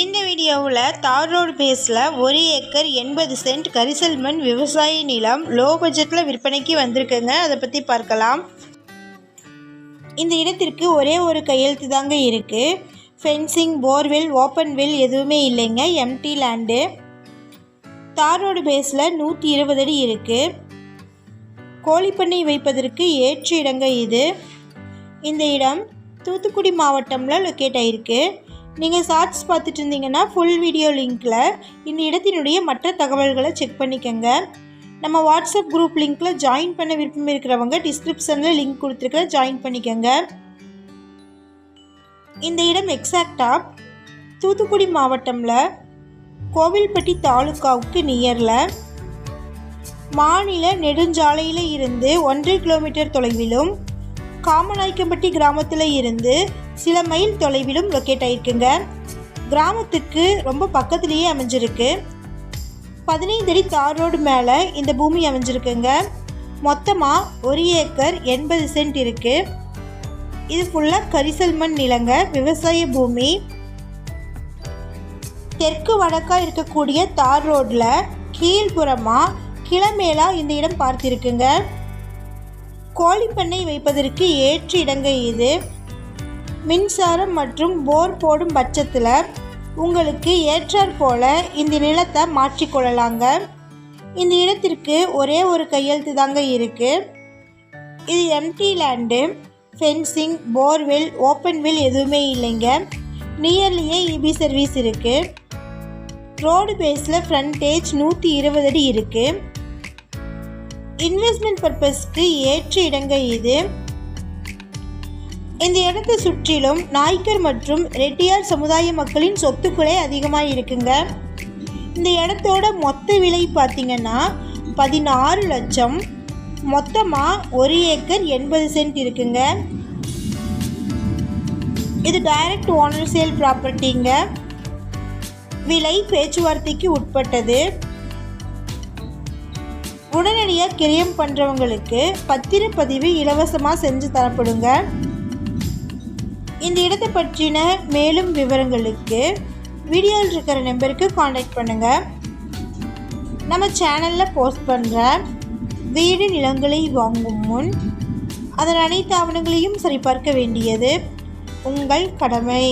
இந்த வீடியோவில் தார் ரோடு பேஸில் ஒரு ஏக்கர் எண்பது சென்ட் கரிசல் மண் விவசாய நிலம் லோ பட்ஜெட்டில் விற்பனைக்கு வந்திருக்குங்க. அதை பற்றி பார்க்கலாம். இந்த இடத்திற்கு ஒரே ஒரு கையெழுத்து தாங்க இருக்குது ஃபென்சிங் போர்வெல் ஓப்பன் வெல் எதுவுமே இல்லைங்க. எம்டி லேண்டு தார் ரோடு பேஸில் நூற்றி இருபது அடி இருக்குது கோழிப்பண்ணை வைப்பதற்கு ஏற்ற இடங்க இது. இந்த இடம் தூத்துக்குடி மாவட்டமில் லொக்கேட் ஆகிருக்கு நீங்கள் ஷார்ட்ஸ் பார்த்துட்டு இருந்தீங்கன்னா ஃபுல் வீடியோ லிங்க்கில் இந்த இடத்தினுடைய மற்ற தகவல்களை செக் பண்ணிக்கோங்க. நம்ம வாட்ஸ்அப் குரூப் லிங்க்கில் ஜாயின் பண்ண விருப்பம் இருக்கிறவங்க டிஸ்கிரிப்ஷனில் லிங்க் கொடுத்துருக்க ஜாயின் பண்ணிக்கோங்க. இந்த இடம் எக்ஸாக்டாக தூத்துக்குடி மாவட்டமில் கோவில்பட்டி தாலுக்காவுக்கு நியரில் மாநில நெடுஞ்சாலையில் இருந்து ஒன்றரை கிலோமீட்டர் தொலைவிலும் காமநாயக்கம்பட்டி கிராமத்தில் இருந்து சில மைல் தொலைவிலும் லொக்கேட் ஆகிருக்குங்க கிராமத்துக்கு ரொம்ப பக்கத்துலேயே அமைஞ்சிருக்கு. பதினைந்து அடி தார் ரோடு மேலே இந்த பூமி அமைஞ்சிருக்குங்க. மொத்தமாக ஒரு ஏக்கர் எண்பது சென்ட் இருக்குது இது ஃபுல்லாக கரிசல் மண் நிலங்க விவசாய பூமி. தெற்கு வடக்காக இருக்கக்கூடிய தார் ரோட்டில் கீழ்ப்புறமாக கிளமேலாக இந்த இடம் பார்த்துருக்குங்க. கோழிப்பண்ணை வைப்பதற்கு ஏற்ற இடங்க இது. மின்சாரம் மற்றும் போர் போடும் பட்சத்தில் உங்களுக்கு ஏற்றாற் போல இந்த நிலத்தை மாற்றிக்கொள்ளலாங்க இந்த இடத்திற்கு ஒரே ஒரு கையெழுத்து தாங்க இருக்குது இது empty land fencing borewell open well எதுவுமே இல்லைங்க. நியர்லியே இபி சர்வீஸ் இருக்குது ரோடு பேஸில் ஃப்ரண்டேஜ் நூற்றி இருபது அடி இருக்குது இன்வெஸ்ட்மெண்ட் பர்பஸ்க்கு ஏற்ற இடங்க இது. இந்த இடத்தை சுற்றிலும் நாய்க்கர் மற்றும் ரெட்டியார் சமுதாய மக்களின் சொத்துக்களே அதிகமாக இருக்குங்க. இந்த இடத்தோட மொத்த விலை பார்த்திங்கன்னா பதினாறு லட்சம். மொத்தமாக ஒரு ஏக்கர் எண்பது சென்ட் இருக்குங்க. இது டைரக்ட் ஓனர் சேல் ப்ராப்பர்ட்டிங்க விலை பேச்சுவார்த்தைக்கு உட்பட்டது. உடனடியாக கிரியம் பண்ணுறவங்களுக்கு பத்திரப்பதிவு இலவசமாக செஞ்சு தரப்படுங்க. இந்த இடத்தை பற்றின மேலும் விவரங்களுக்கு வீடியோவில் இருக்கிற நம்பருக்கு காண்டாக்ட் பண்ணுங்கள் நம்ம சேனலில் போஸ்ட் பண்ணுற வீடு நிலங்களை வாங்கும் முன் அதன் அனைத்து ஆவணங்களையும் சரிபார்க்க வேண்டியது உங்கள் கடமை.